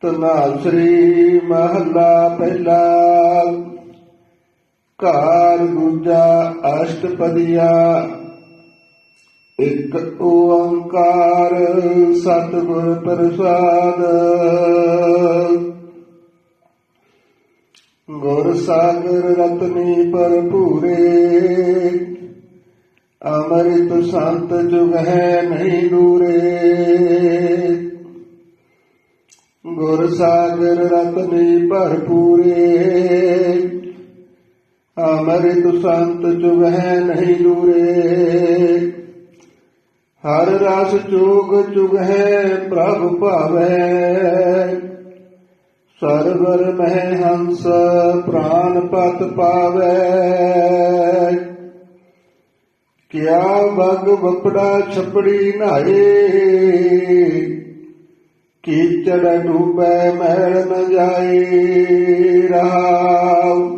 ਤਨਾਸਰੀ ਮਹੱਲਾ ਪਹਿਲਾ, ਘਰ ਦੂਜਾ ਅਸ਼ਟਪਦੀਆ, ਇੱਕ ਓੰਕਾਰ ਸਤਿਗੁਰ ਪ੍ਰਸਾਦ। ਗੁਰ ਸਾਗਰ ਰਤਨੀ ਭਰਪੂਰੇ, ਅੰਮ੍ਰਿਤ ਸੰਤ ਜੁਗ ਹੈ ਨਹੀਂ ਦੂਰੇ। ਗੁਰ ਸਾਗਰ ਰਤਨੀ ਭਰਪੂਰੇ ਅਮਰਿਤ ਸੰਤ ਜੁਗ ਹੈ ਨਹੀਂ ਦੂਰੇ। ਹਰ ਰਸ ਚੋਗ ਜੁਗ ਪ੍ਰਭ ਭਾਵੈ। ਸਰਵਰ ਮਹਿ ਹੰਸ ਪ੍ਰਾਨ ਪਤ ਪਾਵੈ। ਕਿਆ ਬਗ ਵਪੜਾ ਛਪੜੀ ਨਾਏ ਕੀਚੜ ਡੂਬੈ ਮਹਿਲ ਨ ਜਾਏ ਰਹਾਉ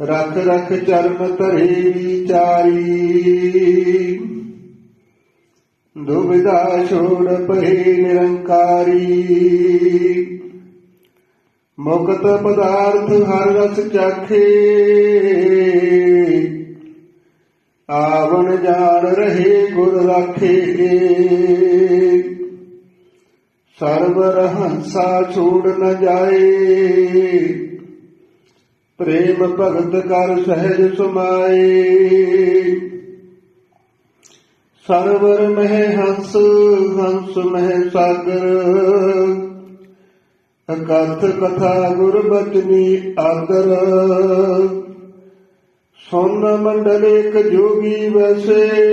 ਰਖ ਰਖ ਚਰਨ ਧਰੇ ਵਿਚਾਰੀ। ਦੁਬਿਦਾ ਛੋੜ ਪਏ ਨਿਰੰਕਾਰੀ। ਮੁਕਤ ਪਦਾਰਥ ਹਰ ਰਸ ਚਾਖੇ। ਆਵਣ ਜਾਣ ਰਹੇ ਗੁਰ ਰਾਖੇ। ਸਰਵਰ ਹੰਸਾ ਛੋੜ ਨ ਜਾਏ। ਪ੍ਰੇਮ ਭਗਤ ਕਰ ਸਹਿਜ ਸਮਾਏ। ਸਰਵਰ ਮਹਿ ਹੰਸ ਹੰਸ ਮਹਿ ਸਾਗਰ। ਕਥ ਕਥਾ ਗੁਰ ਆਦਰ। ਸੁਨ ਮੰਡਲ ਇੱਕ ਜੋਗੀ ਵੈਸੇ।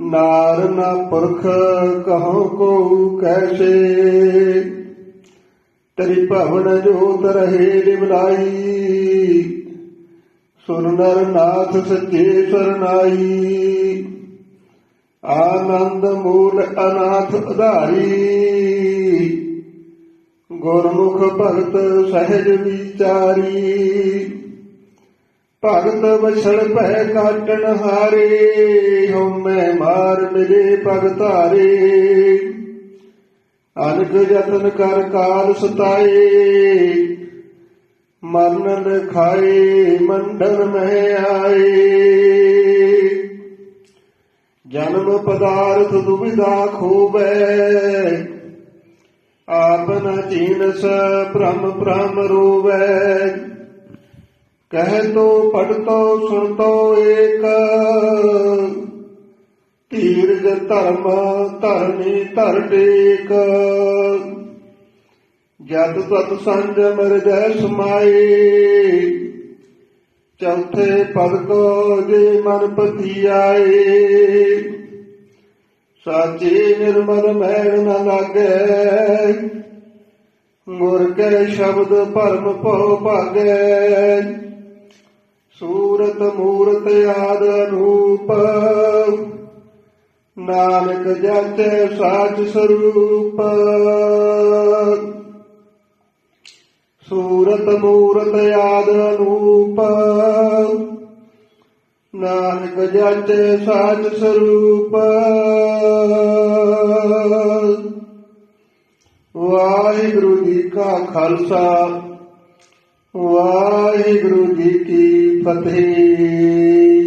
ਨਾਰ ਨਾ ਪੁਰਖ ਕਹੋ ਕੋ ਕੈਸੇ? ਤੇਰੀ ਭਵਨ ਜੋਤ ਰਹੇ ਨਿਵਲਾਈ ਸੁਨ ਨਰ ਨਾਥ ਸੱਚੇ ਸਰਨਾਈ। ਆਨੰਦ ਮੂਲ ਅਨਾਥ ਉਧਾਰੀ। ਗੁਰਮੁਖ ਭਗਤ ਸਹਿਜ ਵਿਚਾਰੀ। ਭਗਤ ਵਛੜ ਭੈ ਕਾਟਣ ਹਾਰੇ। ਹਉਮੈ ਮਾਰ ਮਿਲੇ ਪਗ ਧਾਰੇ। ਅਨਕ ਯਤਨ ਕਰ ਕਾਲ ਸਤਾਏ। ਮਰਨ ਖਾਏ ਮੰਡਨ ਮਹਿ ਆਏ। ਜਨਮ ਪਦਾਰਥ ਦੁਬਿਧਾ ਖੋਬੈ ਆਪ ਨ ਚੀਨਸ ਭ੍ਰਮ ਭ੍ਰਮ ਰੋਵੈ। ਕਹਿ ਤੋ ਪੜ ਤੋ ਸੁਣ ਤੋ ਏਕ। ਧੀਰਜ ਧਰਮ ਧਰਨੀ ਧਰ ਟੇਕ। ਜਦ ਤਤ ਸੰਜਮ ਹਿਰਦੈ ਸਮਾਏ, ਚੌਥੇ ਪਦ ਕੋ ਜੇ ਮਨ ਪਤੀ ਆਏ ਸਾਚੇ ਨਿਰਮਲ ਮੈਲ ਨ ਲਾਗੈ ਗੁਰ ਕੈ ਸ਼ਬਦ ਭਰਮ ਭਉ ਭਾਗੈ। ਸੂਰਤ ਮੂਰਤ ਆਦ ਅਨੂਪ ਨਾਨਕ ਜਾਚੈ ਸਾਚ ਸਰੂਪ। ਸੂਰਤ ਮੂਰਤ ਆਦ ਅਨੂਪ। ਨਾਨਕ ਜਾਚੈ ਸਾਚ ਸਰੂਪ। ਵਾਹਿਗੁਰੂ ਜੀ ਕਾ ਖਾਲਸਾ, ਵਾਹਿਗੁਰੂ ਜੀ ਕੀ ਫਤਿਹ।